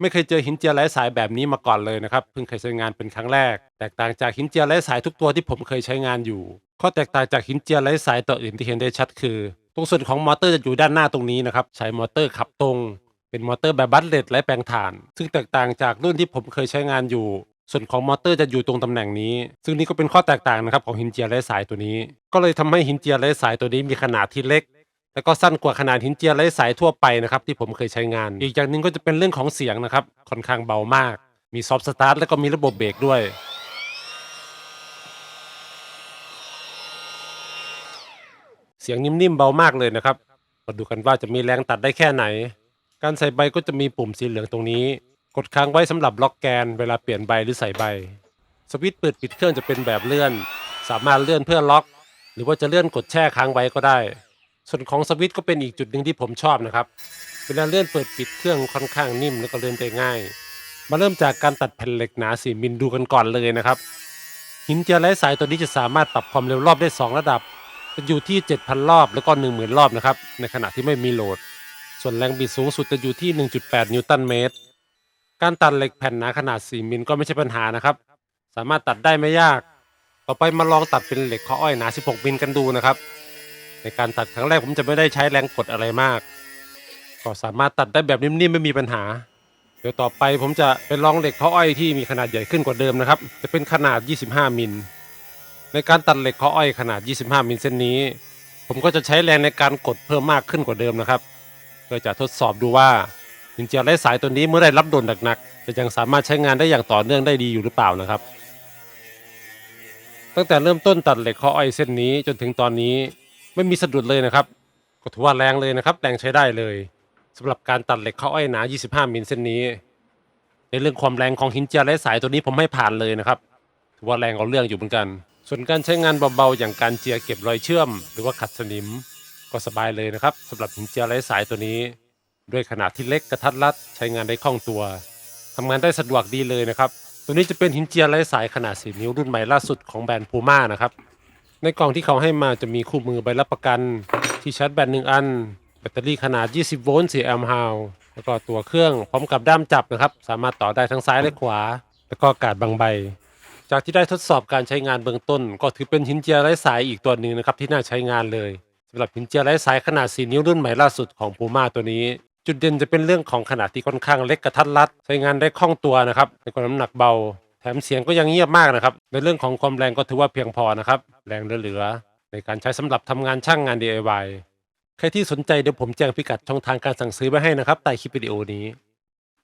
ไม่เคยเจอหินเจียไร้สายแบบนี้มาก่อนเลยนะครับ เพิ่งเคยใช้งานเป็นครั้งแรก แตกต่างจากหินเจียไร้สายทุกตัวที่ผมเคยใช้งานอยู่ ข้อแตกต่างจากหินเจียไร้สายตัวอื่นที่เห็นได้ชัดคือ ตรงส่วนของมอเตอร์จะอยู่ด้านหน้าตรงนี้นะครับใช้มอเตอร์ขับตรง เป็นมอเตอร์แบบบัตเลตและแปลงถ่าน ซึ่งแตกต่างจากรุ่นที่ผมเคยใช้งานอยู่ ส่วนของมอเตอร์จะอยู่ตรงตำแหน่งนี้ ซึ่งนี่ก็เป็นข้อแตกต่างนะครับของหินเจียไร้สายตัวนี้ ก็เลยทำให้หินเจียไร้สายตัวนี้มีขนาดที่เล็ก แล้วก็สั้นกว่าขนาดหินเจียไร้สายทั่วไปนะครับที่ผมเคยใช้งาน อีกอย่างหนึ่งก็จะเป็นเรื่องของเสียงนะครับค่อนข้างเบามาก มีซอฟต์สตาร์ทแล้วก็มีระบบเบรกด้วย เสียงนิ่มๆเบามากเลยนะครับมาดูกันว่าจะมีแรงตัดได้แค่ไหน การใส่ใบก็จะมีปุ่มสีเหลืองตรงนี้ กดค้างไว้สำหรับล็อกแกนเวลาเปลี่ยนใบหรือใส่ใบ สวิตช์เปิดปิดเครื่องจะเป็นแบบเลื่อน สามารถเลื่อนเพื่อล็อก หรือว่าจะเลื่อนกดแช่ค้างไว้ก็ได้ ส่วนของสวิตช์ก็เป็นอีกจุดหนึ่งที่ผมชอบนะครับ เวลาเลื่อนเปิดปิดเครื่องค่อนข้างนิ่มแล้วก็เลื่อนได้ง่าย มาเริ่มจากการตัดแผ่นเหล็กหนา4มิลดูกันก่อนเลยนะครับ หินเจียไร้สายตัวนี้จะสามารถปรับความเร็วรอบได้ 2 ระดับ จะอยู่ที่ 7,000 รอบแล้วก็ 10,000 รอบนะครับ ในขณะที่ไม่มีโหลด ส่วนแรงบิดสูงสุดจะอยู่ที่ 1.8 นิวตันเมตร การตัดเหล็กแผ่นหนาขนาด 4 มิลก็ไม่ใช่ปัญหานะครับ สามารถตัดได้ไม่ยาก ต่อไปมาลองตัดเป็นเหล็กข้ออ้อยหนา 16 มิลกันดูนะครับ ในการตัดครั้งแรกผมจะไม่ได้ใช้แรงกดอะไรมาก ก็สามารถตัดได้แบบนิ่มๆไม่มีปัญหา เดี๋ยวต่อไปผมจะไปลองเหล็กข้ออ้อยที่มีขนาดใหญ่ขึ้นกว่าเดิมนะครับ จะเป็นขนาด 25 มิล ในการตัดเหล็กข้ออ้อยขนาด 25 มิลเส้นนี้ ผมก็จะใช้แรงในการกดเพิ่มมากขึ้นกว่าเดิมนะครับ เพื่อจะทดสอบดูว่าหินเจียไร้สายตัวนี้เมื่อได้รับโดนหนักๆจะยังสามารถใช้งานได้อย่างต่อเนื่องได้ดีอยู่หรือเปล่านะครับ ตั้งแต่เริ่มต้นตัดเหล็กข้ออ้อยเส้นนี้จนถึงตอนนี้ ไม่มีสะดุดเลยนะครับ ก็ถือว่าแรงเลยนะครับแรงใช้ได้เลยสำหรับการตัดเหล็กเข้ออ้อยหนา 25 มิลเส้นนี้ ในเรื่องความแรงของหินเจียไร้สายตัวนี้ผมให้ผ่านเลยนะครับ ถือว่าแรงเอาเรื่องอยู่เหมือนกัน ส่วนการใช้งานเบาๆอย่างการเจียเก็บรอยเชื่อม หรือว่าขัดสนิม ก็สบายเลยนะครับสำหรับหินเจียไร้สายตัวนี้ ด้วยขนาดที่เล็กกระทัดรัดใช้งานได้คล่องตัวทำงานได้สะดวกดีเลยนะครับตัวนี้จะเป็นหินเจียไร้สายขนาด 4 นิ้วรุ่นใหม่ล่าสุดของแบรนด์พูม่านะครับ ในกล่องที่เขาให้มาจะมีคู่มือใบรับประกัน ที่ชาร์จแบตหนึ่งอัน แบตเตอรี่ขนาด 20 โวลต์4แอมป์ฮาวแล้วก็ตัวเครื่องพร้อมกับด้ามจับนะครับ สามารถต่อได้ทั้งซ้ายและขวา แล้วก็การดบางใบ จากที่ได้ทดสอบการใช้งานเบื้องต้น ก็ถือเป็นหินเจียไร้สายอีกตัวหนึ่งนะครับที่น่าใช้งานเลยสำหรับหินเจียไร้สายขนาด 4 นิ้วรุ่นใหม่ล่าสุดของพูม่าตัวนี้ จุดเด่นจะเป็นเรื่องของขนาดที่ค่อนข้างเล็กกระทัดรัด ใช้งานได้คล่องตัวนะครับในความน้ำหนักเบา แถมเสียงก็ยังเงียบมากนะครับ ในเรื่องของความแรงก็ถือว่าเพียงพอนะครับ แรงเหลือๆในการใช้สำหรับทำงานช่างงาน DIY ใครที่สนใจเดี๋ยวผมแจ้งพิกัดช่องทางการสั่งซื้อไว้ให้นะครับใต้คลิปวิดีโอนี้